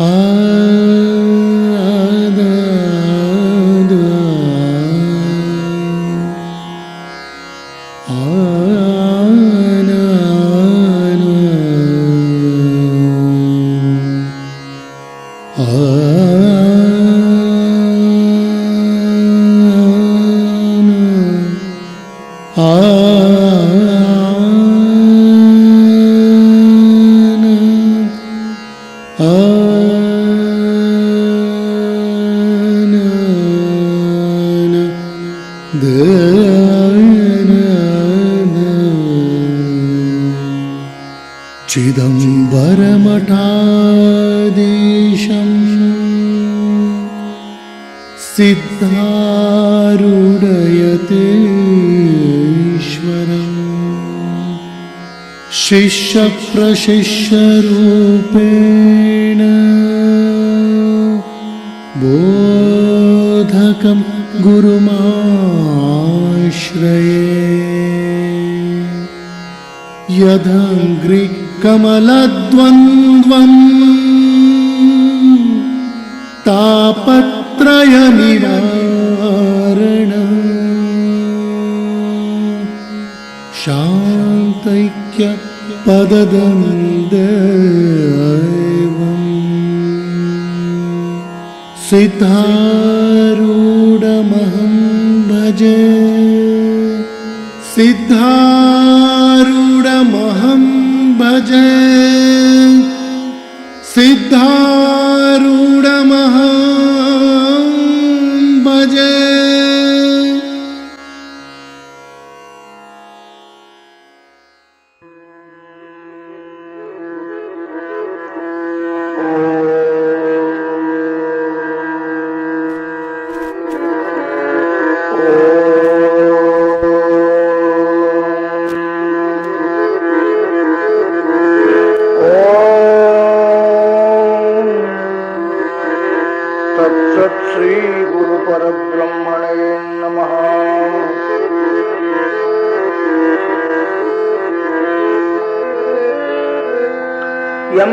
Ah. ईश्वरम् शिष्यप्रशिष्यरूपेण बोधकं गुरुमाश्रये। यदङ्घ्रिकमलद्वन्द्वम् तापत्रयमिव तापत्रयनिवारण शान्तैक्य पददन्दैवम् सिद्धारूढमहं भजे। सिद्धारूढमहं भजे। सिद्धारूढमहं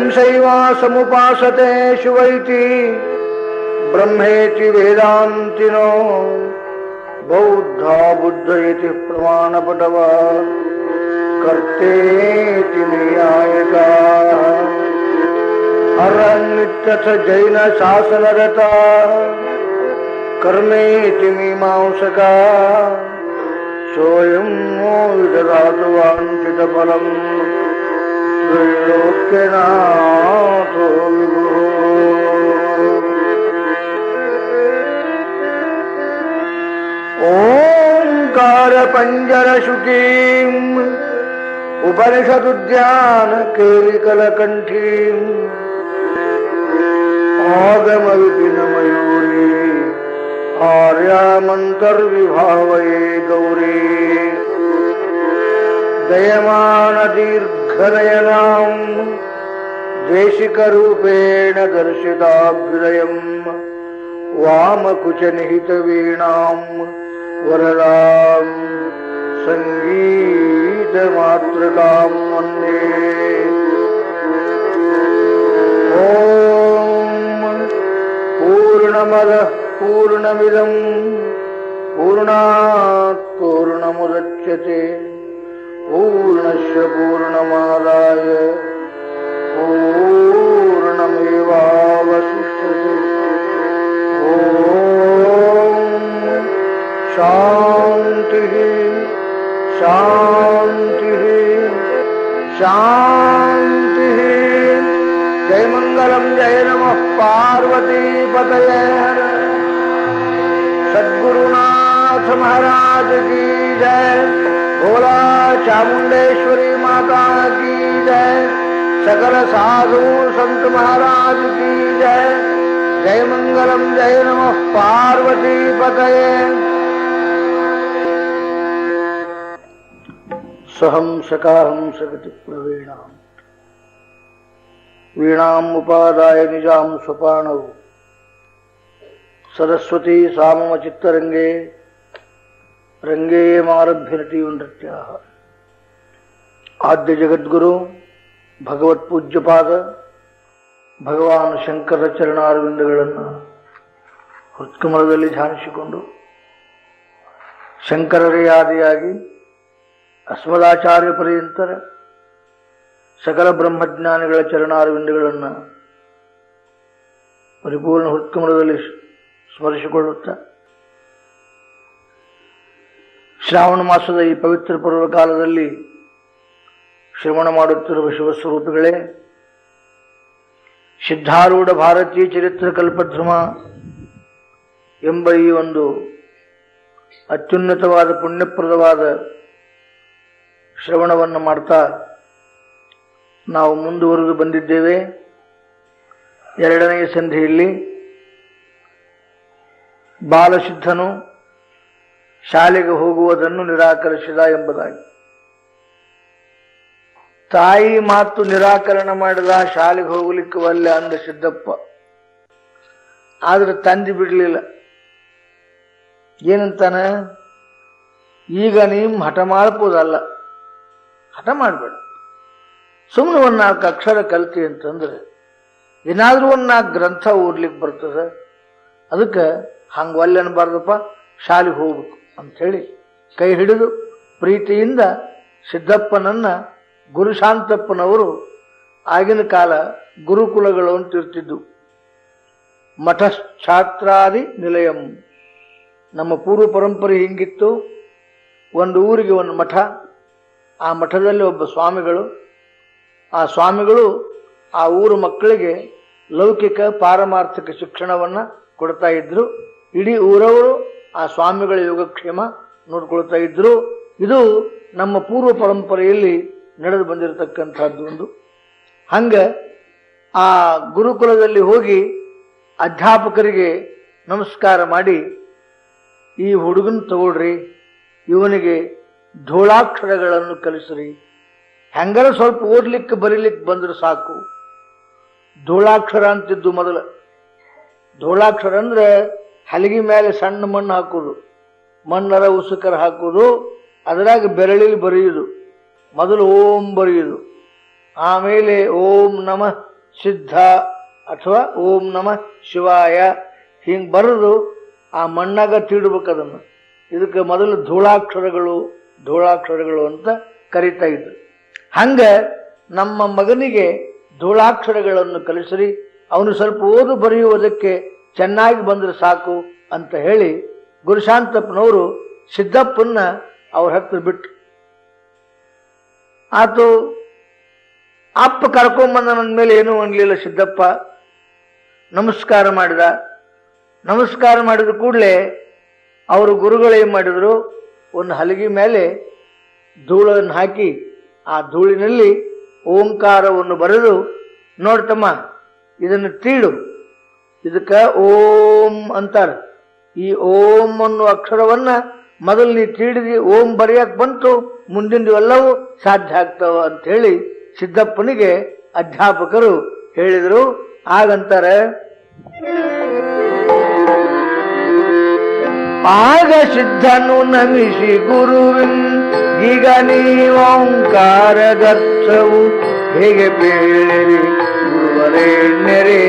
यं शैवासमुपासते शिवैति। ब्रह्मेति वेदान्तिनो। बौद्धा बुद्ध इति प्रमाणपटव। कर्तेति न्यायकाः। अरण्यथ जैन शासनरता। कर्मेति मीमांसका। सोऽयं नो विददातु वाञ्छितफलम् त्रैलोक्यनाथो विभुः ओङ्कारपञ्जरशुकीम् उपनिषदुद्यान केलिकलकण्ठीम् आगमविपिनमयूरी आर्यामन्तर्विभावये गौरी दयमानदीर्घनयनाम् देशिकरूपेण दर्शिताभ्युदयम् वामकुचनिहितवीणाम् वरदाम् सङ्गीतमातृकाम् वन्दे ॐ पूर्णमदः पूर्णमिदम् पूर्णात् पूर्णमुदच्यते पूर्णस्य पूर्णमादाय पूर्णमेवावशिष्यते ॐ शान्तिः शान्तिः शान्तिः। जय मङ्गलं जय नमः, पार्वतीपतये सद्गुरुनाथ महाराज की जय। ભોલા ચામુંડેશ્વરી માતા કી જય સકલ સાધુ સંત મહારાજ કી જય જય મંગલમ જય નમઃ પાર્વતી પતયે સહમ સકાહમ સગતિ પ્રવીણામ વીણામ ઉપાદાય નિજામ સ્વપાણવ સરસ્વતી સામમ ચિત્તરંગે ರಂಗೇ ನಟಿಯು ನೃತ್ಯ. ಆದ್ಯ ಜಗದ್ಗುರು, ಭಗವತ್ ಪೂಜ್ಯಪಾದ, ಭಗವಾನ್ ಶಂಕರ ಚರಣಾರವಿಂದಗಳನ್ನು ಹೃತ್ಕಮಲದಲ್ಲಿ ಧ್ಯಾನಿಸಿಕೊಂಡು ಶಂಕರರೇ ಆದಿಯಾಗಿ ಅಸ್ಮದಾಚಾರ್ಯ ಪರ್ಯಂತರ ಸಕಲ ಬ್ರಹ್ಮಜ್ಞಾನಿಗಳ ಚರಣಾರವಿಂದಗಳನ್ನು ಪರಿಪೂರ್ಣ ಹೃತ್ಕಮಲದಲ್ಲಿ ಸ್ಮರಿಸಿಕೊಳ್ಳುತ್ತಾ ಶ್ರಾವಣ ಮಾಸದ ಈ ಪವಿತ್ರ ಪರ್ವಕಾಲದಲ್ಲಿ ಶ್ರವಣ ಮಾಡುತ್ತಿರುವ ಶಿವಸ್ವರೂಪಿಗಳೇ, ಸಿದ್ಧಾರೂಢ ಭಾರತೀಯ ಚರಿತ್ರ ಕಲ್ಪಧ್ರಮ ಎಂಬ ಈ ಒಂದು ಅತ್ಯುನ್ನತವಾದ, ಪುಣ್ಯಪ್ರದವಾದ ಶ್ರವಣವನ್ನು ಮಾಡ್ತಾ ನಾವು ಮುಂದುವರೆದು ಬಂದಿದ್ದೇವೆ. ಎರಡನೆಯ ಸಂಧಿಯಲ್ಲಿ ಬಾಲಸಿದ್ಧನು ಶಾಲೆಗೆ ಹೋಗುವುದನ್ನು ನಿರಾಕರಿಸಿದ ಎಂಬುದಾಗಿ. ತಾಯಿ ಮಾತು ನಿರಾಕರಣ ಮಾಡಿದ, ಶಾಲೆಗೆ ಹೋಗ್ಲಿಕ್ಕೆ ಒಲ್ಲೆ ಅಂದ ಸಿದ್ದಪ್ಪ. ಆದ್ರೆ ತಂದೆ ಬಿಡಲಿಲ್ಲ. ಏನಂತಾನ? ಈಗ ನೀವು ಹಠ ಮಾಡ್ಬೋದಲ್ಲ ಹಠ ಮಾಡಬೇಡ. ಸುಮ್ಮನೆ ಒಂದು ನಾಲ್ಕು ಅಕ್ಷರ ಕಲ್ತಿ ಅಂತಂದ್ರೆ, ಏನಾದರೂ ಒಂದು ನಾಲ್ಕು ಗ್ರಂಥ ಓದ್ಲಿಕ್ಕೆ ಬರ್ತದೆ. ಅದಕ್ಕೆ ಹಂಗೆ ಒಲ್ಲೆ ಅನ್ಬಾರ್ದಪ್ಪ, ಶಾಲೆಗೆ ಹೋಗ್ಬೇಕು. ಅಂಥೇಳಿ ಕೈ ಹಿಡಿದು ಪ್ರೀತಿಯಿಂದ ಸಿದ್ದಪ್ಪನನ್ನ ಗುರುಶಾಂತಪ್ಪನವರು ಆಗಿನ ಕಾಲ ಗುರುಕುಲಗಳು ಅಂತ ಇರ್ತಿದ್ದು ಮಠ ಛಾತ್ರಾದಿ ನಿಲಯಂ. ನಮ್ಮ ಪೂರ್ವ ಪರಂಪರೆ ಹಿಂಗಿತ್ತು. ಒಂದು ಊರಿಗೆ ಒಂದು ಮಠ. ಆ ಮಠದಲ್ಲಿ ಒಬ್ಬ ಸ್ವಾಮಿಗಳು. ಆ ಸ್ವಾಮಿಗಳು ಆ ಊರು ಮಕ್ಕಳಿಗೆ ಲೌಕಿಕ ಪಾರಮಾರ್ಥಿಕ ಶಿಕ್ಷಣವನ್ನು ಕೊಡ್ತಾ ಇದ್ರು. ಇಡೀ ಊರವರು ಆ ಸ್ವಾಮಿಗಳ ಯೋಗಕ್ಷೇಮ ನೋಡ್ಕೊಳ್ತಾ ಇದ್ರು. ಇದು ನಮ್ಮ ಪೂರ್ವ ಪರಂಪರೆಯಲ್ಲಿ ನಡೆದು ಬಂದಿರತಕ್ಕಂಥದ್ದು ಒಂದು. ಹಂಗೆ ಆ ಗುರುಕುಲದಲ್ಲಿ ಹೋಗಿ ಅಧ್ಯಾಪಕರಿಗೆ ನಮಸ್ಕಾರ ಮಾಡಿ, ಈ ಹುಡುಗನ ತಗೊಳ್ರಿ, ಇವನಿಗೆ ಧೂಳಾಕ್ಷರಗಳನ್ನು ಕಲಿಸ್ರಿ. ಹೆಂಗಾರ ಸ್ವಲ್ಪ ಓದ್ಲಿಕ್ಕೆ ಬರೀಲಿಕ್ಕೆ ಬಂದ್ರೆ ಸಾಕು. ಧೂಳಾಕ್ಷರ ಅಂತಿದ್ದು ಮೊದಲು. ಧೂಳಾಕ್ಷರ ಅಂದ್ರೆ ಹಲಗಿ ಮೇಲೆ ಸಣ್ಣ ಮಣ್ಣು ಹಾಕೋದು. ಮಣ್ಣರ ಉಸುಕರ ಹಾಕೋದು. ಅದರಾಗ ಬೆರಳಿಲಿ ಬರೆಯುವುದು ಮೊದಲು ಓಂ ಬರೆಯುವುದು ಆಮೇಲೆ ಓಂ ನಮಃ ಸಿದ್ಧ ಅಥವಾ ಓಂ ನಮ ಶಿವಾಯ ಹಿಂಗೆ ಬರೆದು ಆ ಮಣ್ಣಾಗ ತೀಡ್ಬೇಕು ಅದನ್ನು. ಇದಕ್ಕೆ ಮೊದಲು ಧೂಳಾಕ್ಷರಗಳು ಧೂಳಾಕ್ಷರಗಳು ಅಂತ ಕರಿತಾ ಇದ್ರು. ಹಂಗ ನಮ್ಮ ಮಗನಿಗೆ ಧೂಳಾಕ್ಷರಗಳನ್ನು ಕಲಿಸ್ರಿ. ಅವನು ಸ್ವಲ್ಪ ಓದು ಬರೆಯುವುದಕ್ಕೆ ಚೆನ್ನಾಗಿ ಬಂದ್ರೆ ಸಾಕು ಅಂತ ಹೇಳಿ ಗುರುಶಾಂತಪ್ಪನವರು ಸಿದ್ದಪ್ಪನ್ನ ಅವ್ರ ಹತ್ರ ಬಿಟ್ಟು ಆತು ಅಪ್ಪ ಕರ್ಕೊಂಬಂದ ನನ್ನ ಮೇಲೆ ಏನೂ ಅನ್ಲಿಲ್ಲ ಸಿದ್ದಪ್ಪ. ನಮಸ್ಕಾರ ಮಾಡಿದ. ನಮಸ್ಕಾರ ಮಾಡಿದ ಕೂಡಲೇ ಅವರು ಗುರುಗಳು ಮಾಡಿದ್ರು. ಒಂದು ಹಲಗಿ ಮೇಲೆ ಧೂಳನ್ನು ಹಾಕಿ ಆ ಧೂಳಿನಲ್ಲಿ ಓಂಕಾರವನ್ನು ಬರೆದು, ನೋಡ್ತಮ್ಮ, ಇದನ್ನು ತೀಡು. ಇದಕ್ಕೆ ಓಂ ಅಂತಾರೆ. ಈ ಓಂ ಅನ್ನುವ ಅಕ್ಷರವನ್ನ ಮೊದಲು ನೀ ತಿಳಿದಿ ಓಂ ಬರೆಯಕ್ ಬಂತು ಮುಂದಿನವೆಲ್ಲವೂ ಸಾಧ್ಯ ಆಗ್ತಾವ ಅಂತ ಹೇಳಿ ಸಿದ್ದಪ್ಪನಿಗೆ ಅಧ್ಯಾಪಕರು ಹೇಳಿದರು. ಆಗಂತಾರೆ ಆಗ ಸಿದ್ಧನು ನಮಿಸಿ ಗುರುವಿನ್, ಈಗ ನೀವಂಕಾರ ಗತ್ತವು ಹೇಗೆ ಬೇಳಿರಿ ಗುರುವರೇಣ್ಯರೇ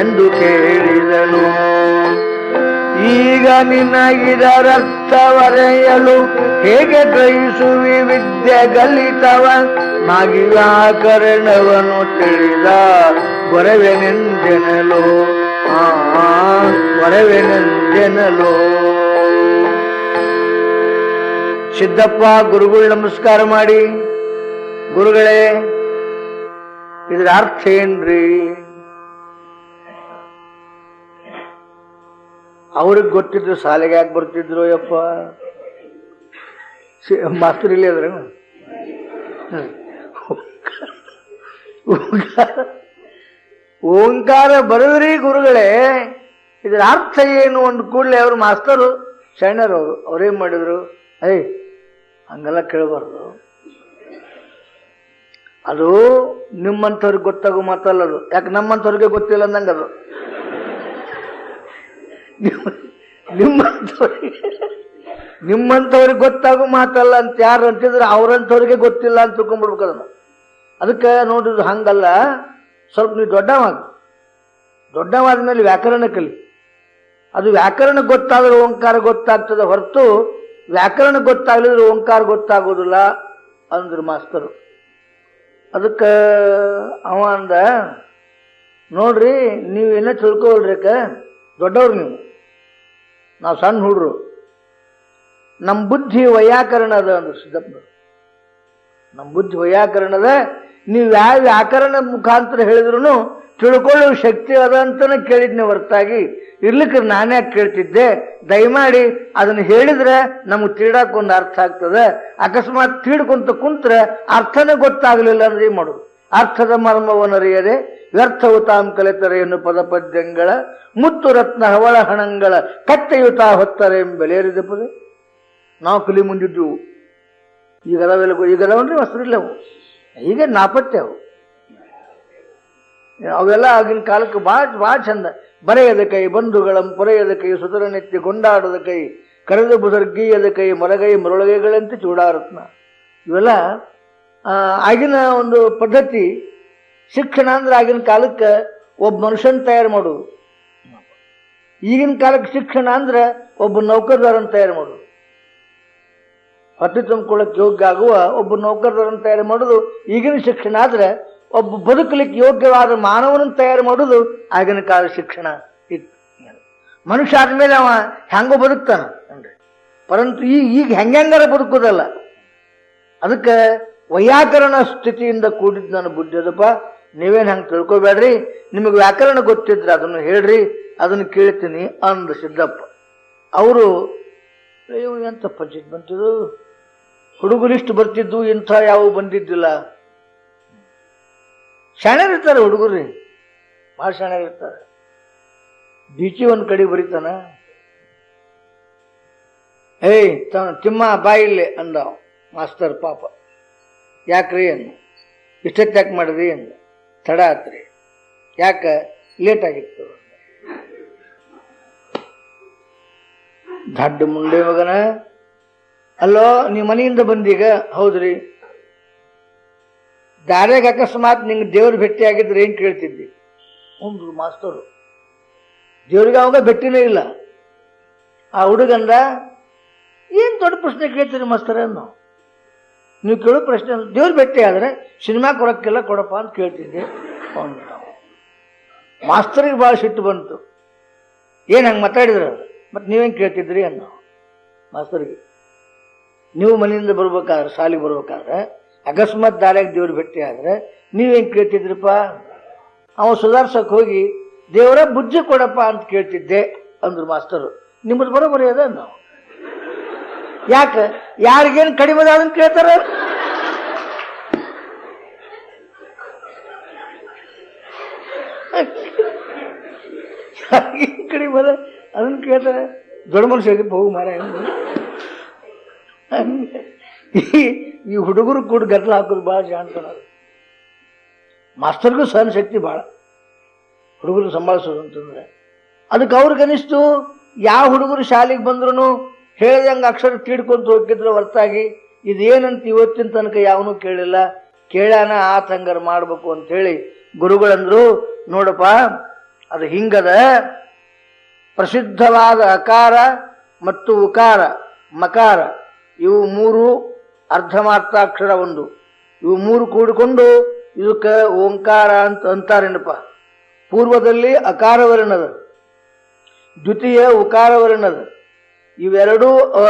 ಎಂದು ಕೇಳಿದಳು ಈಗ ನಿನಗಿದರರ್ಥವರೆಯಲು ಹೇಗೆ ಗ್ರಹಿಸುವಿ ವಿದ್ಯೆ ಗಲಿತವ? ನಾಗಿ ವ್ಯಾಕರಣವನ್ನು ತಿಳಿದ ಬರವೆನೆಂದೆನಲು ಆ ಬರವೆನೆಂದೆನಲು ಸಿದ್ದಪ್ಪ, ಗುರುಗಳು ನಮಸ್ಕಾರ ಮಾಡಿ. ಗುರುಗಳೇ ಇದರ ಅರ್ಥ ಏನ್ರಿ? ಅವ್ರಿಗೆ ಗೊತ್ತಿದ್ರು ಶಾಲೆಗೆ ಯಾಕೆ ಬರ್ತಿದ್ರು ಯಪ್ಪ? ಮಾಸ್ತರ್ ಇಲ್ಲಿ ಅದ್ರ ಓಂಕಾರ. ಬರೆದ್ರಿ ಗುರುಗಳೇ, ಇದರ ಅರ್ಥ ಏನು ಅಂದ ಕೂಡಲೇ ಅವರು ಮಾಸ್ತರು ಅವರು. ಅವ್ರೇನ್ ಮಾಡಿದ್ರು? ಏಯ್, ಹಂಗೆಲ್ಲ ಕೇಳಬಾರ್ದು. ಅದು ನಿಮ್ಮಂಥವ್ರಿಗೆ ಗೊತ್ತಾಗೋ ಮಾತಲ್ಲ ಅದು. ಯಾಕೆ ನಮ್ಮಂಥವ್ರಿಗೆ ಗೊತ್ತಿಲ್ಲ ಅಂದಂಗೆ ಅದು. ನಿಮ್ಮ- ನಿಮ್ಮಂಥವ್ರಿಗೆ ನಿಮ್ಮಂಥವ್ರಿಗೆ ಗೊತ್ತಾಗೋ ಮಾತಲ್ಲ ಅಂತ ಯಾರು ಅಂತಿದ್ರೆ ಅವ್ರಂಥವ್ರಿಗೆ ಗೊತ್ತಿಲ್ಲ ಅಂತ ತಿಳ್ಕೊಂಡ್ಬಿಡ್ಬೇಕು ಅದನ್ನ ಅದಕ್ಕೆ ನೋಡಿದ್ರು ಹಂಗಲ್ಲ. ಸ್ವಲ್ಪ ನೀವು ದೊಡ್ಡವಾಗ ದೊಡ್ಡವಾದ ಮೇಲೆ ವ್ಯಾಕರಣ ಕಲಿ. ಅದು ವ್ಯಾಕರಣ ಗೊತ್ತಾದ್ರೆ ಓಂಕಾರ ಗೊತ್ತಾಗ್ತದೆ ಹೊರತು ವ್ಯಾಕರಣ ಗೊತ್ತಾಗ್ಲಿದ್ರೆ ಓಂಕಾರ ಗೊತ್ತಾಗೋದಿಲ್ಲ ಅಂದ್ರು ಮಾಸ್ತರು. ಅದಕ್ಕೆ ಅವ ಅಂದ, ನೋಡ್ರಿ ನೀವು ಏನೋ ಅಕ್ಕ, ದೊಡ್ಡವ್ರು ನೀವು. ನಾವು ಸಣ್ಣ ಹುಡುಗರು ನಮ್ಮ ಬುದ್ಧಿ ವೈಯಾಕರಣದ ಅದ ಅಂದ್ರು ಸಿದ್ದಪ್ಪ ನಮ್ಮ ಬುದ್ಧಿ ವೈಯಾಕರಣದ, ನೀವು ಯಾವ ವ್ಯಾಕರಣ ಮುಖಾಂತರ ಹೇಳಿದ್ರು ತಿಳ್ಕೊಳ್ಳೋ ಶಕ್ತಿ ಅದ ಅಂತಾನೆ ಕೇಳಿದ್ನೆ ಹೊರತಾಗಿ ಇರ್ಲಿಕ್ಕೆ ನಾನೇ ಕೇಳ್ತಿದ್ದೆ? ದಯಮಾಡಿ ಅದನ್ನು ಹೇಳಿದ್ರೆ ನಮ್ಗೆ ತೀಡಾಕ್ ಒಂದು ಅರ್ಥ ಆಗ್ತದೆ. ಅಕಸ್ಮಾತ್ ತೀಡ್ಕೊಂತ ಕುಂತ್ರೆ ಅರ್ಥನೇ ಗೊತ್ತಾಗಲಿಲ್ಲ ಅಂದ್ರೆ ಮಾಡೋದು? ಅರ್ಥದ ಮರ್ಮವನ್ನರಿಯದೆ ವ್ಯರ್ಥವು ತಾಂ ಕಲೆತರೆಯನ್ನು ಪದ ಪದ್ಯಂಗಳ, ಮುತ್ತು ರತ್ನ ಹವಳ ಹಣಂಗಳ ಹೊತ್ತರೆ ಹೊತ್ತಾರೆ ಎಂಬೆಲೆಯರಿದ ಪದ. ನಾವು ಕಲಿ ಮುಂದಿದ್ದೆವು. ಈಗ ಈಗಲ ಅಂದ್ರೆ ಈಗ ಅದಾವನ್ರಿ ವಸ್ತ್ರಿಲ್ಲವು ಈಗ ನಾಪತ್ತೆ ಅವು. ಅವೆಲ್ಲ ಆಗಿನ ಕಾಲಕ್ಕೆ ಭಾಳ ಭಾಳ ಚಂದ. ಬರೆಯದ ಕೈ, ಬಂಧುಗಳಂ ಪೊರೆಯದ ಕೈ ಸುತರನೆತ್ತಿ ಗೊಂಡಾಡದ ಕೈ, ಕರೆದ ಬುಸರ್ಗೀಯದ ಕೈ ಮರಗೈ ಮರಳಗೈಗಳಂತೆ ಚೂಡಾರತ್ನ. ಇವೆಲ್ಲ ಆಗಿನ ಒಂದು ಪದ್ಧತಿ ಶಿಕ್ಷಣ ಅಂದ್ರೆ ಆಗಿನ ಕಾಲಕ್ಕೆ ಒಬ್ಬ ಮನುಷ್ಯನ ತಯಾರು ಮಾಡೋದು ಈಗಿನ ಕಾಲಕ್ಕೆ ಶಿಕ್ಷಣ ಅಂದ್ರೆ ಒಬ್ಬ ನೌಕರದಾರನ ತಯಾರು ಮಾಡೋದು ಹೊಟ್ಟೆ ತುಂಬಿಕೊಳ್ಳಕ್ಕೆ ಯೋಗ್ಯ ಆಗುವ ಒಬ್ಬ ನೌಕರದಾರನ ತಯಾರು ಮಾಡೋದು ಈಗಿನ ಶಿಕ್ಷಣ ಆದ್ರೆ ಒಬ್ಬ ಬದುಕಲಿಕ್ಕೆ ಯೋಗ್ಯವಾದ ಮಾನವನನ್ನು ತಯಾರು ಮಾಡೋದು ಆಗಿನ ಕಾಲ ಶಿಕ್ಷಣ. ಇತ್ತು ಮನುಷ್ಯ ಆದ್ಮೇಲೆ ಅವ ಹೆಂಗೋ ಬದುಕ್ತಾನ. ಪರಂತು ಈಗ ಈಗ ಹೆಂಗಾರ ಬದುಕೋದಲ್ಲ. ಅದಕ್ಕೆ ವೈಯಾಕರಣ ಸ್ಥಿತಿಯಿಂದ ಕೂಡಿದ್ದು ನನ್ನ ಬುದ್ಧಿ ಅದಪ್ಪ. ನೀವೇನು ಹಂಗೆ ತಿಳ್ಕೊಬೇಡ್ರಿ? ನಿಮಗೆ ವ್ಯಾಕರಣ ಗೊತ್ತಿದ್ರೆ ಅದನ್ನು ಹೇಳ್ರಿ, ಅದನ್ನು ಕೇಳ್ತೀನಿ ಅಂದ ಸಿದ್ದಪ್ಪ. ಅವರು, ಅಯ್ಯೋ, ಎಂತ ಪಂಚಿತ್ ಬಂತಿದ್ದು ಹುಡುಗರಿಷ್ಟು ಬರ್ತಿದ್ದು, ಇಂಥ ಯಾವ ಬಂದಿದ್ದಿಲ್ಲ? ಶಾಣ್ಯರಿರ್ತಾರೆ ಹುಡುಗರು. ಭಾಳ ಶಾಣ್ಯರಿರ್ತಾರೆ ಬೀಚಿ ಒಂದು ಕಡೆ ಬರೀತಾನ. ಏಯ್, ತ- ತಿಮ್ಮ ಬಾಯಿಲ್ಲೆ ಅಂದ ಮಾಸ್ತರ್ ಪಾಪ. ಯಾಕ್ರಿ ಅಂದ. ಇಷ್ಟೊತ್ತು ಯಾಕೆ ಮಾಡಿದ್ರಿ ಅಂದ. ತಡ ಆತ್ರಿ ಯಾಕ? ಲೇಟ್ ಆಗಿತ್ತು ದಡ್ಡ ಮುಂಡೆ ಮಗನ? ಅಲ್ಲೋ ನೀ ಮನೆಯಿಂದ ಬಂದೀಗ? ಹೌದ್ರಿ. ದಾರ್ಯಾಗ ಅಕಸ್ಮಾತ್ ನಿಂಗೆ ದೇವ್ರ ಭೇಟಿ ಆಗಿದ್ರೆ ಏನು ಕೇಳ್ತಿದ್ದಿ? ಒಂದು ಮಾಸ್ತರು. ದೇವ್ರಿಗೆ ಅವಾಗ ಭೇಟಿನೇ ಇಲ್ಲ. ಆ ಹುಡುಗಂದ, ಏನು ದೊಡ್ಡ ಪ್ರಶ್ನೆ ಕೇಳ್ತೀರಿ ಮಾಸ್ತರ ಅನ್ನೋ ನೀವು ಕೇಳೋ ಪ್ರಶ್ನೆ ದೇವ್ರ ಭೇಟಿ ಆದ್ರೆ ಸಿನಿಮಾ ಕೊಡಕ್ಕೆಲ್ಲ ಕೊಡಪ್ಪ ಅಂತ ಕೇಳ್ತಿದ್ದೆ. ಅವ್ನು ಮಾಸ್ತರಿಗೆ ಭಾಳ ಸಿಟ್ಟು ಬಂತು. ಏನು ಹಂಗೆ ಮಾತಾಡಿದ್ರು? ಮತ್ತೆ ನೀವೇನು ಕೇಳ್ತಿದ್ರಿ ಅನ್ನೋ. ಮಾಸ್ತರಿಗೆ, ನೀವು ಮನೆಯಿಂದ ಬರ್ಬೇಕಾದ್ರೆ, ಶಾಲೆಗೆ ಬರ್ಬೇಕಾದ್ರೆ, ಅಕಸ್ಮಾತ್ ದಾರ್ಯಾಗ ದೇವ್ರ ಭೇಟಿ ಆದ್ರೆ ನೀವೇನ್ ಕೇಳ್ತಿದ್ರಪ್ಪ? ಅವ ಸುಧಾರ್ಸಕ್ ಹೋಗಿ, ದೇವರ ಬುದ್ಧಿ ಕೊಡಪ್ಪ ಅಂತ ಕೇಳ್ತಿದ್ದೆ ಅಂದ್ರು ಮಾಸ್ತರು. ನಿಮ್ಮದು ಬರೋಬರಿ ಅದ ನಾವು ಯಾಕೆ? ಯಾರಿಗೇನು ಕಡಿಮೆ ಅದ ಅದನ್ನ ಕೇಳ್ತಾರ? ಕಡಿಮೆ ಅದ ಅದನ್ನ ಕೇಳ್ತಾರೆ. ದೊಡ್ಡ ಮನುಷ್ಯ ಹೋಗು ಮಾರ ಈ- ಈ ಹುಡುಗರು ಕೂಡ ಗದ್ದಲ ಹಾಕೋದು ಭಾಳ ಜಾಣ್ತಾರ ಮಾಸ್ತರ್ಗೂ ಸಹನ ಶಕ್ತಿ ಭಾಳ ಹುಡುಗರು ಸಂಭಾಳಿಸೋದು ಅಂತಂದ್ರೆ. ಅದಕ್ಕೆ ಅವ್ರಿಗೆ ಅನಿಸ್ತು, ಯಾವ ಹುಡುಗರು ಶಾಲೆಗೆ ಬಂದ್ರು ಹೇಳ್ದಂಗೆ ಅಕ್ಷರ ತೀಡ್ಕೊಂತ ಹೋಗಿದ್ರೆ ಹೊರತಾಗಿ, ಇದೇನಂತ ಇವತ್ತಿನ ತನಕ ಯಾವನು ಕೇಳಿಲ್ಲ. ಕೇಳ್ಯಾನ, ಆ ತಂಗರ್ ಮಾಡ್ಬೇಕು ಅಂತೇಳಿ ಗುರುಗಳಂದ್ರು, ನೋಡಪ್ಪ, ಅದು ಹಿಂಗದ, ಪ್ರಸಿದ್ಧವಾದ ಅಕಾರ ಮತ್ತು ಉಕಾರ, ಮಕಾರ, ಇವು ಮೂರು ಅರ್ಧಮಾರ್ಥಾಕ್ಷರ ಒಂದು. ಇವು ಮೂರು ಕೂಡಿಕೊಂಡು ಇದಕ್ಕೆ ಓಂಕಾರ ಅಂತ ಅಂತಾರೇನಪ್ಪ. ಪೂರ್ವದಲ್ಲಿ ಅಕಾರ ವರ್ಣದ ದ್ವಿತೀಯ ಉಕಾರ ವರ್ಣದ ಇವೆರಡೂ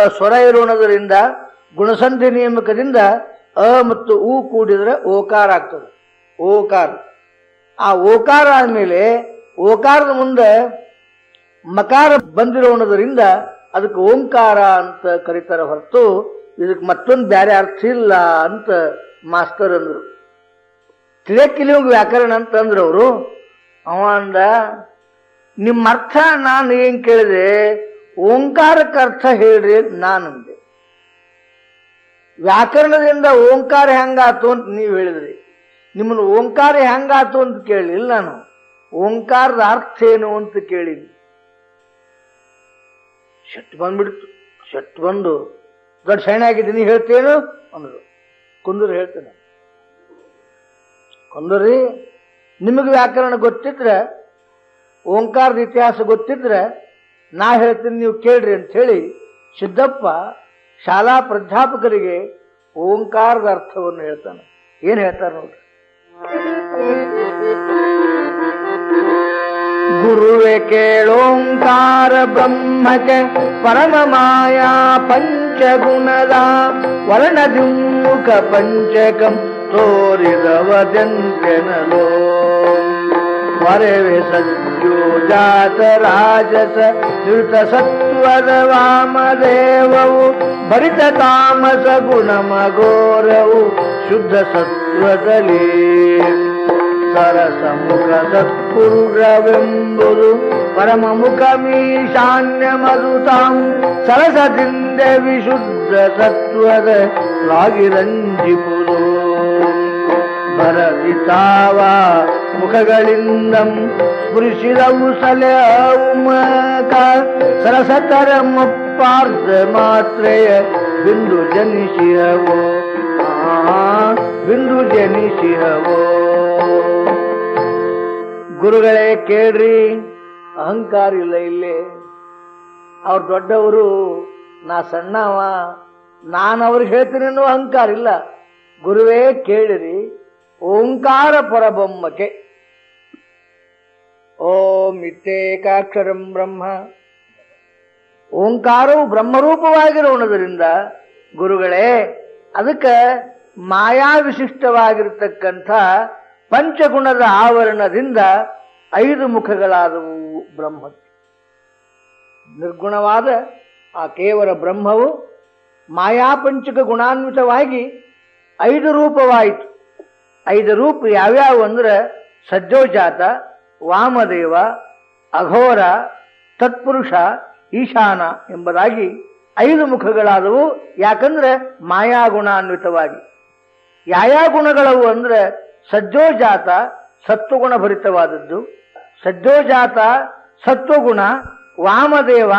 ಸ್ವರ ಇರೋಣದರಿಂದ ಗುಣಸಂಧಿ ನಿಯಮಕದಿಂದ, ಅ ಮತ್ತು ಉ ಕೂಡಿದ್ರೆ ಓಕಾರ ಆಗ್ತದೆ. ಓಕಾರ. ಆ ಓಕಾರ ಆದಮೇಲೆ, ಓಕಾರದ ಮುಂದೆ ಮಕಾರ ಬಂದಿರೋಣದರಿಂದ ಅದಕ್ಕೆ ಓಂಕಾರ ಅಂತ ಕರೀತಾರೆ ಹೊರತು, ಇದಕ್ಕೆ ಮತ್ತೊಂದು ಬೇರೆ ಅರ್ಥ ಇಲ್ಲ ಅಂತ ಮಾಸ್ತರ್ ಅಂದ್ರು. ತಿಳಿಯಕ್ಕಿಲಿಯೋಗ ವ್ಯಾಕರಣ ಅಂತ ಅಂದ್ರು ಅವರು. ಅವ ಅಂದ ನಿಮ್ಮ ಅರ್ಥ ನಾನು ಏನು ಕೇಳಿದೆ? ಓಂಕಾರಕ್ಕೆ ಅರ್ಥ ಹೇಳ್ರಿ ಅಂತ ನಾನಂದೆ ವ್ಯಾಕರಣದಿಂದ ಓಂಕಾರ ಹೆಂಗಾತು ಅಂತ ನೀವು ಹೇಳಿದ್ರಿ. ನಿಮ್ಮನ್ನು ಓಂಕಾರ ಹೆಂಗಾತು ಅಂತ ಕೇಳಲಿಲ್ಲ ನಾನು. ಓಂಕಾರದ ಅರ್ಥ ಏನು ಅಂತ ಕೇಳಿದ್ವಿ. ಶೆಟ್ ಬಂದ್ಬಿಡ್ತು. ಶೆಟ್ ಬಂದು, ದೊಡ್ಡ ಶೈಣ ಆಗಿದ್ದೀನಿ ಹೇಳ್ತೇನು ಅಂದರು. ಕುಂದೂರು ಹೇಳ್ತೇನೆ. ಕುಂದೂರಿ, ನಿಮಗೆ ವ್ಯಾಕರಣ ಗೊತ್ತಿದ್ರೆ, ಓಂಕಾರದ ಇತಿಹಾಸ ಗೊತ್ತಿದ್ರೆ ನಾ ಹೇಳ್ತೀನಿ ನೀವು ಕೇಳ್ರಿ ಅಂತ ಹೇಳಿ ಸಿದ್ದಪ್ಪ ಶಾಲಾ ಪ್ರಾಧ್ಯಾಪಕರಿಗೆ ಓಂಕಾರದ ಅರ್ಥವನ್ನು ಹೇಳ್ತಾನೆ. ಏನ್ ಹೇಳ್ತಾರೆ ನೋಡ್ರಿ? ಗುರುವೆ ಕೇಳೋಂಕಾರ ಬ್ರಹ್ಮಕ್ಕೆ ಪರಮ ಮಾಯಾ ಪಂಚಗುಣದ ವರ್ಣದಿಮುಖ ಪಂಚಕಂ ತೋರಿದವದೆಂತೆನಲೋ. ವರವೆ ಸದ್ಯೋಜಾತ ರಾಜಸ ಧೃತ ಸತ್ವದ ವಾಮದೇವವು ಭರಿತ ತಾಮಸ ಗುಣಮಗೋರವು ಶುದ್ಧ ಸತ್ವದಲ್ಲಿ ಸರಸಮುಖ ಸತ್ಪುರುಷವೆಂಬುದು ಪರಮ ಮುಖ ಮೀಶಾನ್ಯ ಮಧುತಾಂ ಸರಸದಿಂದ ಸಲವು ಮಕ ಸರಸತರ ಮುಪ್ಪಾರ್ಧ ಮಾತ್ರೆಯ ಬಿಂದು ಜನಿಸಿರವೋ. ಆ ಬಿಂದು ಜನಿಸಿರವೋ. ಗುರುಗಳೇ ಕೇಳ್ರಿ, ಅಹಂಕಾರ ಇಲ್ಲ ಇಲ್ಲಿ. ಅವ್ರು ದೊಡ್ಡವರು, ನಾ ಸಣ್ಣವ ನಾನು ಅವ್ರಿಗೆ ಹೇಳ್ತೀನಿ ಅನ್ನೋ ಅಹಂಕಾರ ಇಲ್ಲ. ಗುರುವೇ ಕೇಳಿರಿ, ಓಂಕಾರ ಪರಬೊಮ್ಮಕ್ಕೆ ಓಂ ಇತ್ತೇಕಾಕ್ಷರಂ ಬ್ರಹ್ಮ. ಓಂಕಾರವು ಬ್ರಹ್ಮರೂಪವಾಗಿರೋಣದರಿಂದ ಗುರುಗಳೇ, ಅದಕ್ಕೆ ಮಾಯಾ ವಿಶಿಷ್ಟವಾಗಿರ್ತಕ್ಕಂಥ ಪಂಚಗುಣದ ಆವರಣದಿಂದ ಐದು ಮುಖಗಳಾದವು ಬ್ರಹ್ಮ ನಿರ್ಗುಣವಾದ ಆ ಕೇವಲ ಬ್ರಹ್ಮವು ಮಾಯಾಪಂಚಕ ಗುಣಾನ್ವಿತವಾಗಿ ಐದು ರೂಪವಾಯಿತು. ಐದು ರೂಪ ಯಾವ್ಯಾವು ಅಂದ್ರೆ ಸಜ್ಜೋಜಾತ ವಾಮದೇವ, ಅಘೋರ, ತತ್ಪುರುಷ, ಈಶಾನ ಎಂಬುದಾಗಿ ಐದು ಮುಖಗಳಾದವು. ಯಾಕಂದ್ರೆ ಮಾಯಾಗುಣಾನ್ವಿತವಾಗಿ. ಯಾಯಾ ಗುಣಗಳವು ಅಂದ್ರೆ ಸಜ್ಜೋಜಾತ ಸತ್ವಗುಣ ಭರಿತವಾದದ್ದು ಸಜ್ಜೋಜಾತ, ಸತ್ವಗುಣ, ವಾಮದೇವ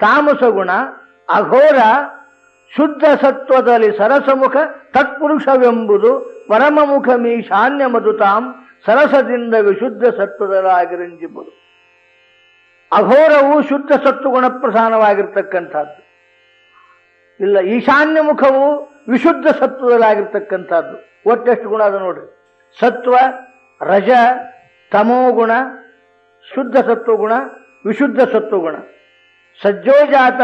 ತಾಮಸ ಗುಣ ಅಘೋರ, ಶುದ್ಧ ಸತ್ವದಲ್ಲಿ ಸರಸಮುಖ, ತತ್ಪುರುಷವೆಂಬುದು ಪರಮ ಮುಖ ಮೀಶಾನ್ಯ ಮಧುತಾಂ ಸರಸದಿಂದ ವಿಶುದ್ಧ ಸತ್ವದಲಾಗಿರಂಜಿಬುದು ಅಘೋರವು ಶುದ್ಧ ಸತ್ವಗುಣ ಪ್ರಸಾನವಾಗಿರ್ತಕ್ಕಂಥದ್ದು. ಇಲ್ಲ, ಈಶಾನ್ಯ ಮುಖವು ವಿಶುದ್ಧ ಸತ್ವದಲ್ಲಾಗಿರ್ತಕ್ಕಂಥದ್ದು. ಒಟ್ಟೆಷ್ಟು ಗುಣ ಅದು ನೋಡ್ರಿ. ಸತ್ವ, ರಜ, ತಮೋ ಗುಣ, ಶುದ್ಧ ಸತ್ವಗುಣ, ವಿಶುದ್ಧ ಸತ್ವಗುಣ. ಸಜ್ಜೋಜಾತ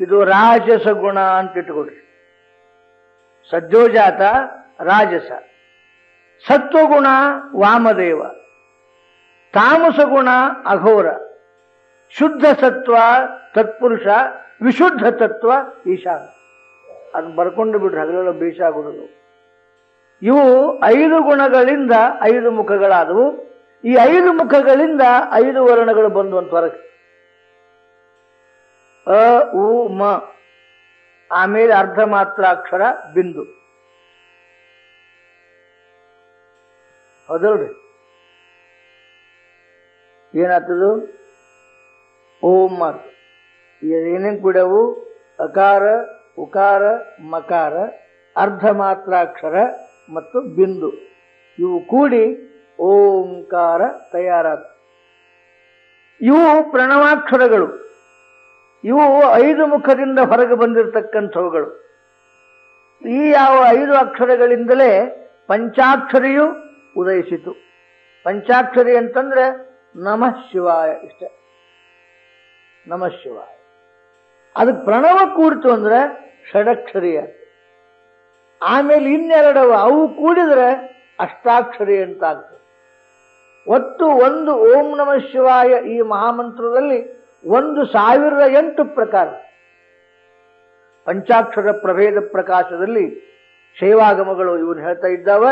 ಇದು ರಾಜಸ ಗುಣ ಅಂತ ಇಟ್ಕೊಡ್ರಿ ಸಜ್ಜೋಜಾತ ರಾಜಸ. ಸತ್ವಗುಣ ವಾಮದೇವ ತಾಮಸ ಗುಣ ಅಘೋರ, ಶುದ್ಧ ಸತ್ವ ತತ್ಪುರುಷ, ವಿಶುದ್ಧ ತತ್ವ ಈಶಾನ. ಅದನ್ನ ಬರ್ಕೊಂಡು ಬಿಟ್ರೆ ಹಗಲೆಲ್ಲ ಬೇಷಾಗುವುದು ಇವು ಐದು ಗುಣಗಳಿಂದ ಐದು ಮುಖಗಳಾದವು. ಈ ಐದು ಮುಖಗಳಿಂದ ಐದು ವರ್ಣಗಳು ಬಂದು ಅಂತ ಹೊರಗೆ ಅ, ಉ, ಮ, ಆಮೇಲೆ ಅರ್ಧ ಮಾತ್ರ ಅಕ್ಷರ ಬಿಂದು. ಹೌದಲ್ರಿ ಏನಾಗ್ತದು? ಓಂ ಮಾತು. ಏನೇನು ಕೂಡವು ಅಕಾರ, ಉಕಾರ, ಮಕಾರ, ಅರ್ಧ ಮಾತ್ರಾಕ್ಷರ ಮತ್ತು ಬಿಂದು. ಇವು ಕೂಡಿ ಓಂಕಾರ ತಯಾರಾದ ಇವು ಪ್ರಣವಾಕ್ಷರಗಳು. ಇವು ಐದು ಮುಖದಿಂದ ಹೊರಗೆ ಬಂದಿರತಕ್ಕಂಥವುಗಳು. ಈ ಯಾವ ಐದು ಅಕ್ಷರಗಳಿಂದಲೇ ಪಂಚಾಕ್ಷರಿಯು ಉದಯಿಸಿತು. ಪಂಚಾಕ್ಷರಿ ಅಂತಂದ್ರೆ ನಮಃ ಶಿವಾಯ ಇಷ್ಟ. ನಮಃ ಶಿವಾಯ. ಅದಕ್ಕೆ ಪ್ರಣವ ಕೂಡಿತು ಅಂದ್ರೆ ಷಡಕ್ಷರಿಯ ಆಮೇಲೆ ಇನ್ನೆರಡವ ಅವು ಕೂಡಿದ್ರೆ ಅಷ್ಟಾಕ್ಷರಿ ಅಂತ ಆಗ್ತದೆ ಒಟ್ಟು ಒಂದು ಓಂ ನಮಃ ಶಿವಾಯ ಈ ಮಹಾಮಂತ್ರದಲ್ಲಿ ಒಂದು ಸಾವಿರದ ಎಂಟು ಪ್ರಕಾರ. ಪಂಚಾಕ್ಷರ ಪ್ರಭೇದ ಪ್ರಕಾಶದಲ್ಲಿ ಶೈವಾಗಮಗಳು ಇವನು ಹೇಳ್ತಾ ಇದ್ದಾವ.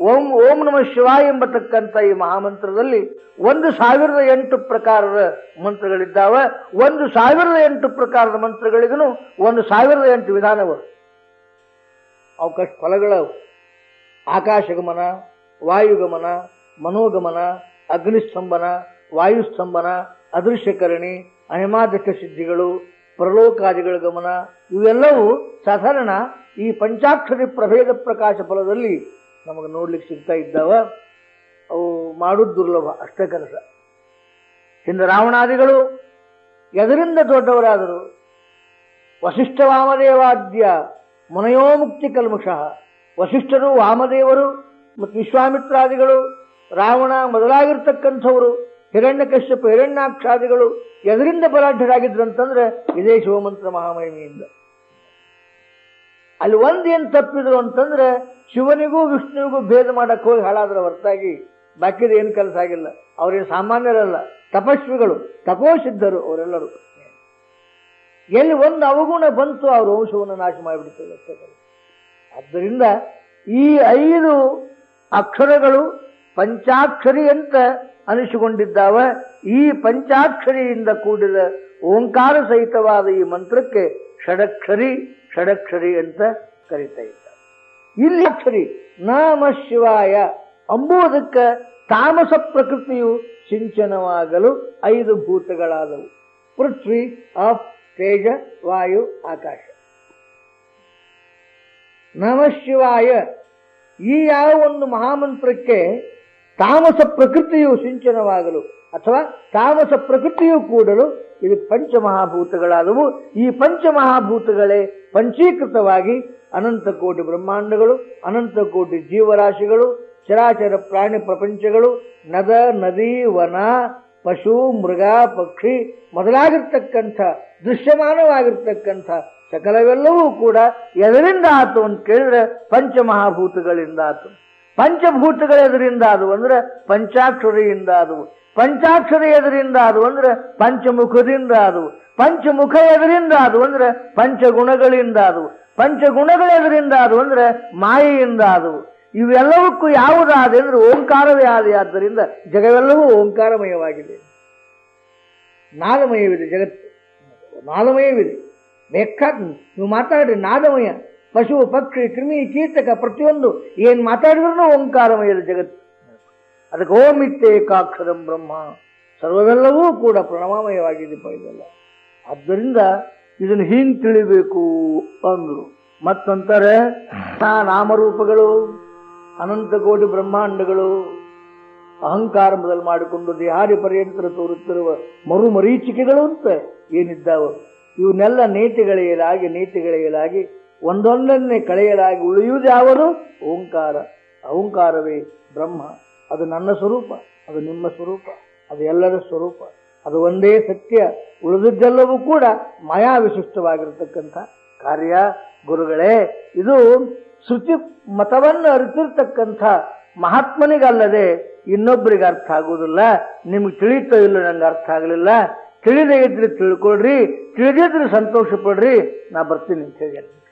ಓಂ ಓಂ ನಮಃ ಶಿವಾಯ ಎಂಬತಕ್ಕಂಥ ಈ ಮಹಾಮಂತ್ರದಲ್ಲಿ ಒಂದು ಸಾವಿರದ ಎಂಟು ಪ್ರಕಾರದ ಮಂತ್ರಗಳಿದ್ದಾವ. ಒಂದು ಸಾವಿರದ ಎಂಟು ಪ್ರಕಾರದ ಮಂತ್ರಗಳಿಗೂ ಒಂದು ಸಾವಿರದ ಎಂಟು ವಿಧಾನವು. ಅವಕಾಶ ಫಲಗಳವು. ಆಕಾಶಗಮನ, ವಾಯುಗಮನ, ಮನೋಗಮನ, ಅಗ್ನಿಸ್ತಂಭನ, ವಾಯುಸ್ತಂಭನ, ಅದೃಶ್ಯಕರಣಿ ಅಹಿಮಾದೃಷ್ಟ ಸಿದ್ಧಿಗಳು, ಪ್ರಲೋಕಾದಿಗಳ ಗಮನ, ಇವೆಲ್ಲವೂ ಸಾಧಾರಣ ಈ ಪಂಚಾಕ್ಷರಿ ಪ್ರಭೇದ ಪ್ರಕಾಶ ಫಲದಲ್ಲಿ ನಮಗೆ ನೋಡ್ಲಿಕ್ಕೆ ಸಿಗ್ತಾ ಇದ್ದಾವ. ಅವು ಮಾಡೋದು ದುರ್ಲಭ, ಅಷ್ಟೇ ಕೆಲಸ. ಹಿಂದೆ ರಾವಣಾದಿಗಳು ಎದರಿಂದ ದೊಡ್ಡವರಾದರು? ವಸಿಷ್ಠ ವಾಮದೇವಾದ್ಯ ಮುನಯೋಮುಕ್ತಿ ಮುಕ್ತಿ ಕಲ್ಮಷಃ. ವಸಿಷ್ಠರು, ವಾಮದೇವರು ಮತ್ತು ವಿಶ್ವಾಮಿತ್ರಾದಿಗಳು ರಾವಣ ಮೊದಲಾಗಿರ್ತಕ್ಕಂಥವರು, ಹಿರಣ್ಯಕಶ್ಯಪ, ಹಿರಣ್ಯಾಕ್ಷಾದಿಗಳು ಎದರಿಂದ ಬಲಾಢ್ಯರಾಗಿದ್ರು ಅಂತಂದ್ರೆ ಇದೇ ಶಿವಮಂತ್ರ ಮಹಾಮಹಿಮೆಯಿಂದ. ಅಲ್ಲಿ ಒಂದೇನು ತಪ್ಪಿದ್ರು ಅಂತಂದ್ರೆ ಶಿವನಿಗೂ ವಿಷ್ಣುವಿಗೂ ಭೇದ ಮಾಡಕ್ಕೆ ಹೋಗಿ ಹಾಳಾದ್ರ ಹೊರತಾಗಿ ಬಾಕಿದ ಏನು ಕೆಲಸ ಆಗಿಲ್ಲ. ಅವ್ರೇನು ಸಾಮಾನ್ಯರಲ್ಲ, ತಪಸ್ವಿಗಳು, ತಪೋಸಿದ್ಧರು ಅವರೆಲ್ಲರೂ. ಎಲ್ಲಿ ಒಂದು ಅವಗುಣ ಬಂತು ಅವ್ರ ವಂಶವನ್ನು ನಾಶ ಮಾಡಿಬಿಡ್ತದೆ ಅಷ್ಟೇ. ಆದ್ದರಿಂದ ಈ ಐದು ಅಕ್ಷರಗಳು ಪಂಚಾಕ್ಷರಿ ಅಂತ ಅನಿಸಿಕೊಂಡಿದ್ದಾವ. ಈ ಪಂಚಾಕ್ಷರಿಯಿಂದ ಕೂಡಿದ ಓಂಕಾರ ಸಹಿತವಾದ ಈ ಮಂತ್ರಕ್ಕೆ ಷಡಕ್ಷರಿ ಷಡಕ್ಷರಿ ಅಂತ ಕರಿತಾ ಇದ್ದ. ಇಲ್ಲಿ ಅಕ್ಷರಿ ನಾಮ ಶಿವಾಯ ಅಂಬುದಕ್ಕೆ ತಾಮಸ ಪ್ರಕೃತಿಯು ಸಿಂಚನವಾಗಲು ಐದು ಭೂತಗಳಾದವು. ಪೃಥ್ವಿ ಆಫ್ ತೇಜ, ವಾಯು, ಆಕಾಶ. ನಮಃ ಶಿವಾಯ ಈ ಯಾವ ಒಂದು ಮಹಾಮಂತ್ರಕ್ಕೆ ತಾಮಸ ಪ್ರಕೃತಿಯು ಸಿಂಚನವಾಗಲು ಅಥವಾ ತಾಮಸ ಪ್ರಕೃತಿಯು ಕೂಡಲು ಇದು ಪಂಚಮಹಾಭೂತಗಳಾದವು. ಈ ಪಂಚಮಹಾಭೂತಗಳೇ ಪಂಚೀಕೃತವಾಗಿ ಅನಂತ ಕೋಟಿ ಬ್ರಹ್ಮಾಂಡಗಳು, ಅನಂತ ಕೋಟಿ ಜೀವರಾಶಿಗಳು, ಚರಾಚರ ಪ್ರಾಣಿ ಪ್ರಪಂಚಗಳು, ನದ, ನದಿ, ವನ, ಪಶು, ಮೃಗ, ಪಕ್ಷಿ ಮೊದಲಾಗಿರ್ತಕ್ಕಂಥ, ದೃಶ್ಯಮಾನವಾಗಿರ್ತಕ್ಕಂಥ ಸಕಲವೆಲ್ಲವೂ ಕೂಡ ಎದರಿಂದ ಆತು ಅಂತ ಕೇಳಿದ್ರೆ ಪಂಚಮಹಾಭೂತಗಳಿಂದ ಆತು. ಪಂಚಭೂತಗಳು ಎದುರಿಂದ ಅದು ಅಂದ್ರೆ ಪಂಚಾಕ್ಷರಿಯಿಂದ ಅದು. ಪಂಚಾಕ್ಷರಿ ಎದರಿಂದ ಅದು ಅಂದ್ರೆ ಪಂಚಮುಖದಿಂದ ಅದು. ಪಂಚಮುಖ ಎದರಿಂದ ಅದು ಅಂದ್ರೆ ಪಂಚಗುಣಗಳಿಂದ ಅದು. ಪಂಚಗುಣಗಳು ಎದರಿಂದ ಅದು ಅಂದ್ರೆ ಮಾಯೆಯಿಂದ ಅದು. ಇವೆಲ್ಲವಕ್ಕೂ ಯಾವುದಾದೆ ಅಂದ್ರೆ ಓಂಕಾರವೇ ಆದೆ. ಆದ್ದರಿಂದ ಜಗವೆಲ್ಲವೂ ಓಂಕಾರಮಯವಾಗಿದೆ. ನಾದಮಯವಿದೆ ಜಗತ್ತು. ನಾದಮಯವಿದೆ ಬೇಕಾದ ನೀವು ಮಾತಾಡ್ರಿ ನಾದಮಯ ಪಶು, ಪಕ್ಷಿ, ಕ್ರಿಮಿ, ಕೀಟಕ, ಪ್ರತಿಯೊಂದು ಏನು ಮಾತಾಡಿದ್ರು ಓಂಕಾರಮಯದ ಜಗತ್ತು ಅದಕ್ಕೆ ಓಮಿತ್ತೆ ಕಾಕ್ಷರಂ ಬ್ರಹ್ಮ. ಸರ್ವವೆಲ್ಲವೂ ಕೂಡ ಪ್ರಣಾಮಯವಾಗಿದೆ ಇದೆಲ್ಲ ಆದ್ದರಿಂದ ಇದನ್ನು ಹೀಗೆ ತಿಳಿಬೇಕು ಅಂದ್ರು. ಮತ್ತಂತಾರೆ ನಾ ನಾಮರೂಪಗಳು, ಅನಂತ ಕೋಟಿ ಬ್ರಹ್ಮಾಂಡಗಳು, ಅಹಂಕಾರ ಮೊದಲು ಮಾಡಿಕೊಂಡು ದೇಹಾರಿ ಪರ್ಯಂತರ ತೋರುತ್ತಿರುವ ಮರುಮರೀಚಿಕೆಗಳು ಅಂತ ಏನಿದ್ದಾವೆ, ಇವನ್ನೆಲ್ಲ ನೀತಿಗಳೆಯಲಾಗಿ ನೀತಿಗಳೆಯಲಾಗಿ ಒಂದೊಂದನ್ನೇ ಕಳೆಯಲಾಗಿ ಉಳಿಯುವುದು ಯಾವುದು? ಓಂಕಾರ. ಓಂಕಾರವೇ ಬ್ರಹ್ಮ. ಅದು ನನ್ನ ಸ್ವರೂಪ, ಅದು ನಿಮ್ಮ ಸ್ವರೂಪ, ಅದು ಎಲ್ಲರ ಸ್ವರೂಪ. ಅದು ಒಂದೇ ಸತ್ಯ. ಉಳಿದಿದ್ದೆಲ್ಲವೂ ಕೂಡ ಮಾಯಾ ವಿಶಿಷ್ಟವಾಗಿರತಕ್ಕಂಥ ಕಾರ್ಯ. ಗುರುಗಳೇ, ಇದು ಶ್ರುತಿ ಮತವನ್ನು ಅರಿತಿರ್ತಕ್ಕಂಥ ಮಹಾತ್ಮನಿಗಲ್ಲದೆ ಇನ್ನೊಬ್ಬರಿಗೆ ಅರ್ಥ ಆಗುವುದಿಲ್ಲ. ನಿಮ್ಗೆ ತಿಳಿತೋ ಇಲ್ಲ ನಂಗೆ ಅರ್ಥ ಆಗಲಿಲ್ಲ. ತಿಳಿದೇ ಇದ್ರೆ ತಿಳ್ಕೊಳ್ರಿ ತಿಳಿದಿದ್ರೆ ಸಂತೋಷ ಪಡ್ರಿ, ನಾ ಬರ್ತೀನಿ ಅಂತ ಹೇಳಿ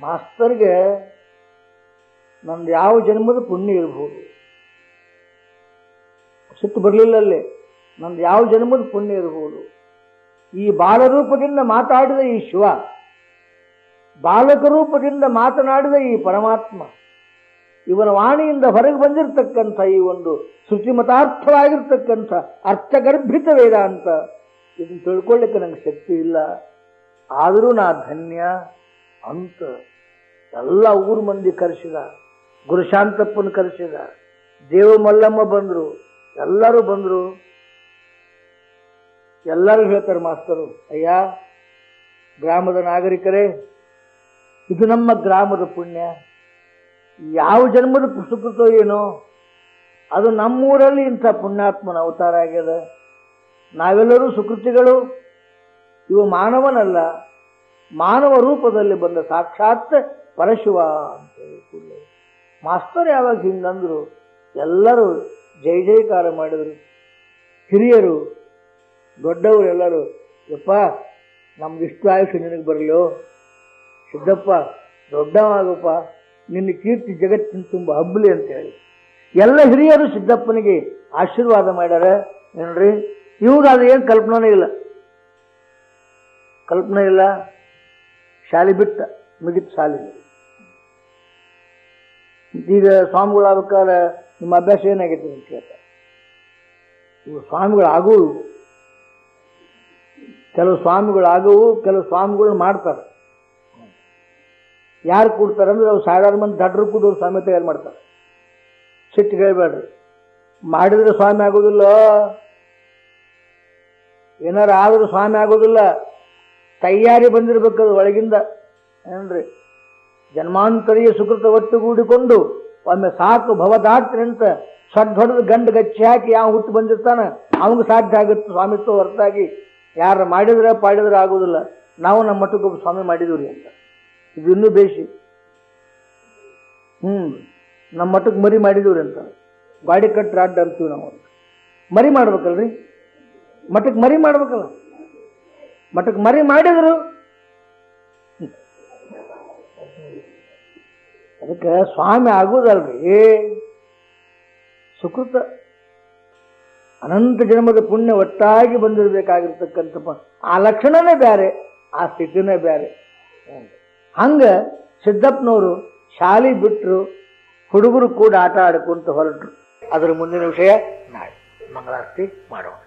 ಮಾಸ್ತರ್ಗೆ ನಂದು ಯಾವ ಜನ್ಮದ ಪುಣ್ಯ ಇರ್ಬೋದು? ಸಿಟ್ಟು ಬರಲಿಲ್ಲ ಅಲ್ಲಿ. ನಂದು ಯಾವ ಜನ್ಮದ ಪುಣ್ಯ ಇರ್ಬೋದು? ಈ ಬಾಲರೂಪದಿಂದ ಮಾತಾಡಿದ ಈ ಶಿವ ಬಾಲಕ ರೂಪದಿಂದ ಮಾತನಾಡಿದ ಈ ಪರಮಾತ್ಮ, ಇವನ ವಾಣಿಯಿಂದ ಹೊರಗೆ ಬಂದಿರತಕ್ಕಂಥ ಈ ಒಂದು ಶ್ರುತಿಮತಾರ್ಥವಾಗಿರ್ತಕ್ಕಂಥ ಅರ್ಥಗರ್ಭಿತ ವೇದಾಂತ ಇದನ್ನು ತಿಳ್ಕೊಳ್ಳಿಕ್ಕೆ ನನಗೆ ಶಕ್ತಿ ಇಲ್ಲ. ಆದರೂ ನಾ ಧನ್ಯ. ಅಂತ ಎಲ್ಲ ಊರು ಮಂದಿ ಕರೆಸಿದ ಗುರುಶಾಂತಪ್ಪನ ಕರೆಸಿದ, ದೇವ ಮಲ್ಲಮ್ಮ ಬಂದರು, ಎಲ್ಲರೂ ಬಂದರು. ಎಲ್ಲರೂ ಹೇಳ್ತಾರೆ, ಮಾಸ್ತರು, ಅಯ್ಯ, ಗ್ರಾಮದ ನಾಗರಿಕರೇ, ಇದು ನಮ್ಮ ಗ್ರಾಮದ ಪುಣ್ಯ. ಯಾವ ಜನ್ಮದ ಸುಕೃತೋ ಏನೋ, ಅದು ನಮ್ಮೂರಲ್ಲಿ ಇಂಥ ಪುಣ್ಯಾತ್ಮನ ಅವತಾರ ಆಗ್ಯದ. ನಾವೆಲ್ಲರೂ ಸುಕೃತಿಗಳು. ಇವು ಮಾನವನಲ್ಲ. ಮಾನವ ರೂಪದಲ್ಲಿ ಬಂದ ಸಾಕ್ಷಾತ್ ಪರಶಿವ ಅಂತ ಕೂಡಲೇ. ಮಾಸ್ತರ್ ಯಾವಾಗ ಹಿಂಗಂದ್ರು ಎಲ್ಲರೂ ಜೈ ಜೈಕಾರ ಮಾಡಿದರು. ಹಿರಿಯರು, ದೊಡ್ಡವರು ಎಲ್ಲರೂ, ಯಪ್ಪ ಇಷ್ಟು ಆಯುಷ ನಿನಗೆ ಬರಲೋ ಸಿದ್ದಪ್ಪ, ದೊಡ್ಡವಾಗಪ್ಪ, ನಿನ್ನ ಕೀರ್ತಿ ಜಗತ್ತಿನ ತುಂಬ ಹಬ್ಬಲಿ ಅಂತ ಹೇಳಿ. ಎಲ್ಲ ಹಿರಿಯರು ಸಿದ್ದಪ್ಪನಿಗೆ ಆಶೀರ್ವಾದ ಮಾಡ್ಯಾರ. ಏನ್ರಿ? ಇವ್ರು ಅದು ಏನು ಕಲ್ಪನೆ ಇಲ್ಲ. ಕಲ್ಪನೆ ಇಲ್ಲ? ಶಾಲೆ ಬಿಟ್ಟ, ಮುಗಿತು ಶಾಲೆ. ಈಗ ಸ್ವಾಮಿಗಳಾಗಬೇಕಾದ್ರೆ ನಿಮ್ಮ ಅಭ್ಯಾಸ ಏನಾಗೈತೆ ಅಂತ ಕೇಳ್ತಾರೆ ಇವು ಸ್ವಾಮಿಗಳಾಗುವು. ಕೆಲವು ಸ್ವಾಮಿಗಳು ಆಗುವು ಕೆಲವು ಸ್ವಾಮಿಗಳನ್ನ ಮಾಡ್ತಾರೆ. ಯಾರು ಕೊಡ್ತಾರೆ ಅಂದ್ರೆ ಅವ್ರು ಸಾವಿರಾರು ಮಂದಿ ದಡ್ರು ಕೂಡೋರು ಸ್ವಾಮಿ ತಯಾರು ಮಾಡ್ತಾರೆ. ಸಿಟ್ಟು ಹೇಳ್ಬೇಡ್ರಿ. ಮಾಡಿದ್ರೆ ಸ್ವಾಮಿ ಆಗೋದಿಲ್ಲ. ಏನಾರು ಆದ್ರೂ ಸ್ವಾಮಿ ಆಗೋದಿಲ್ಲ. ತಯಾರಿ ಬಂದಿರಬೇಕದು ಒಳಗಿಂದ. ಏನ್ರಿ ಜನ್ಮಾಂತರೀಯ ಸುಕೃತ ಒಟ್ಟುಗೂಡಿಕೊಂಡು ಒಮ್ಮೆ ಸಾಕು ಭವದಾತ್ರಿ ಅಂತ ಸಡ್ ಹೊಡೆದು ಗಂಡು ಗಚ್ಚಿ ಹಾಕಿ ಯಾವ ಹುಟ್ಟು ಬಂದಿರ್ತಾನ? ಅವನಿಗೆ ಸಾಧ್ಯ ಆಗುತ್ತೆ ಸ್ವಾಮಿತ್ವ ಹೊರತಾಗಿ. ಯಾರು ಮಾಡಿದ್ರೆ ಪಾಡಿದ್ರೆ ಆಗೋದಿಲ್ಲ ನಾವು ನಮ್ಮ ಮಠಕ್ಕೊಬ್ಬ ಸ್ವಾಮಿ ಮಾಡಿದೀವ್ರಿ ಅಂತ. ಇದು ಇನ್ನೂ ಬೇಸಿ ಹ್ಞೂ ನಮ್ಮ ಮಠಕ್ಕೆ ಮರಿ ಮಾಡಿದೀವ್ರಿ ಅಂತ. ಗಾಡಿ ಕಟ್ಟಿ ಅಡ್ಡ ಅಂತೀವಿ ನಾವು ಮರಿ ಮಾಡ್ಬೇಕಲ್ರಿ? ಮಠಕ್ಕೆ ಮರಿ ಮಾಡ್ಬೇಕಲ್ಲ? ಮಠಕ್ಕೆ ಮರಿ ಮಾಡಿದ್ರು. ಅದಕ್ಕೆ ಸ್ವಾಮಿ ಆಗುದಲ್ರಿ. ಸುಕೃತ. ಅನಂತ ಜನ್ಮದ ಪುಣ್ಯ ಒಟ್ಟಾಗಿ ಬಂದಿರಬೇಕಾಗಿರ್ತಕ್ಕಂಥ ಆ ಲಕ್ಷಣನೇ ಬೇರೆ ಆ ಸ್ಥಿತಿನೇ ಬೇರೆ ಹಂಗ ಸಿದ್ದಪ್ಪನವರು ಶಾಲಿ ಬಿಟ್ಟರು ಹುಡುಗರು ಕೂಡ ಆಟ ಆಡ್ಕೊಂತ ಹೊರಟ್ರು. ಅದರ ಮುಂದಿನ ವಿಷಯ ನಾಳೆ. ಮಂಗಳಾರತಿ ಮಾಡೋಣ.